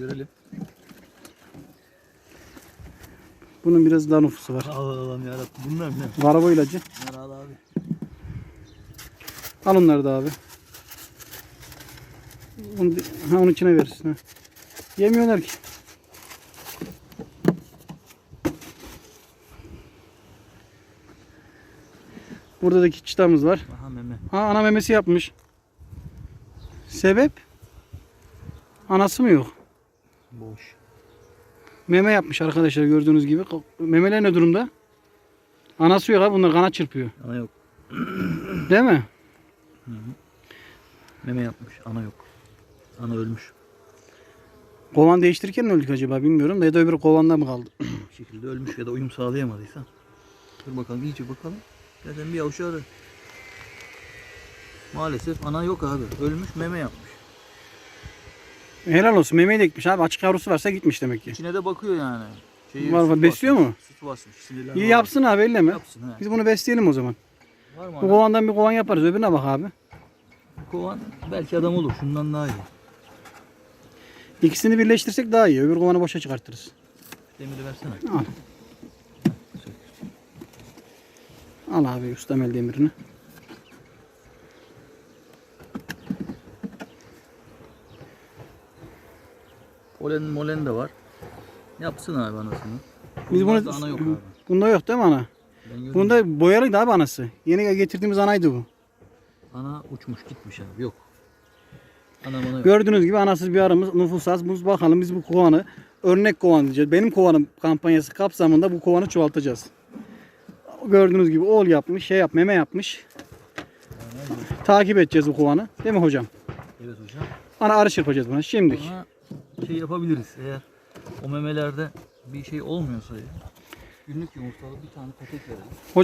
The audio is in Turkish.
görelim. Bunun biraz daha nüfusu var. Allah'ım yarabbim. Bunlar ne? Garaba ilacı. Al abi. Al onları da abi. Onu, ha, onun içine verirsin. Ha. Yemiyorlar ki. Burada da çıtamız var. Aha meme. Ha ana memesi yapmış. Sebep? Anası mı yok? Boş. Meme yapmış arkadaşlar gördüğünüz gibi. Memeler ne durumda? Anası yok abi bunlar kanat çırpıyor. Ana yok. Değil mi? Meme yapmış. Ana yok. Ana ölmüş. Kovan değiştirirken mi öldük acaba bilmiyorum da ya da öbür kovanda mı kaldı? Bir şekilde ölmüş ya da uyum sağlayamadıysa. Dur bakalım iyice bakalım. Zaten bir avuç arı. Maalesef ana yok abi. Ölmüş meme yapmış. Helal olsun memeyi de ekmiş abi açık yavrusu varsa gitmiş demek ki. İçine de bakıyor yani. Şeyi, Var, var. Besliyor basmış, mu? Süt basmış. Sinirlenme İyi yapsın abi elleme. Yapsın he. Biz bunu besleyelim o zaman. Var mı Bu ana? kovandan bir kovan yaparız öbürüne bak abi. Kovan belki adam olur. Şundan daha iyi. İkisini birleştirsek daha iyi. Öbür kovanı boşa çıkartırız. Demiri versene. Al. Al abi ustam el demirini. Polen molen de var. Yapsın abi anasını. Biz bunu ana yok abi. Bunda yok değil mi ana? Bunda boyalıydı abi anası. Yeni getirdiğimiz anaydı bu. Ana uçmuş gitmiş abi. Yok. Ana yok. Gördüğünüz gibi anasız bir aramız nüfus az. Biz bakalım biz bu kovanı örnek kovan diyeceğiz. Benim kovanım kampanyası kapsamında bu kovanı çoğaltacağız. Gördüğünüz gibi oğul yapmış, şey yap, meme yapmış. Takip edeceğiz bu kovanı. Değil mi hocam? Evet hocam. Ana arı çırpacağız buna. Şimdi. Ama şey yapabiliriz eğer o memelerde bir şey olmuyorsa. Günlük yumurtalı bir tane paket verelim.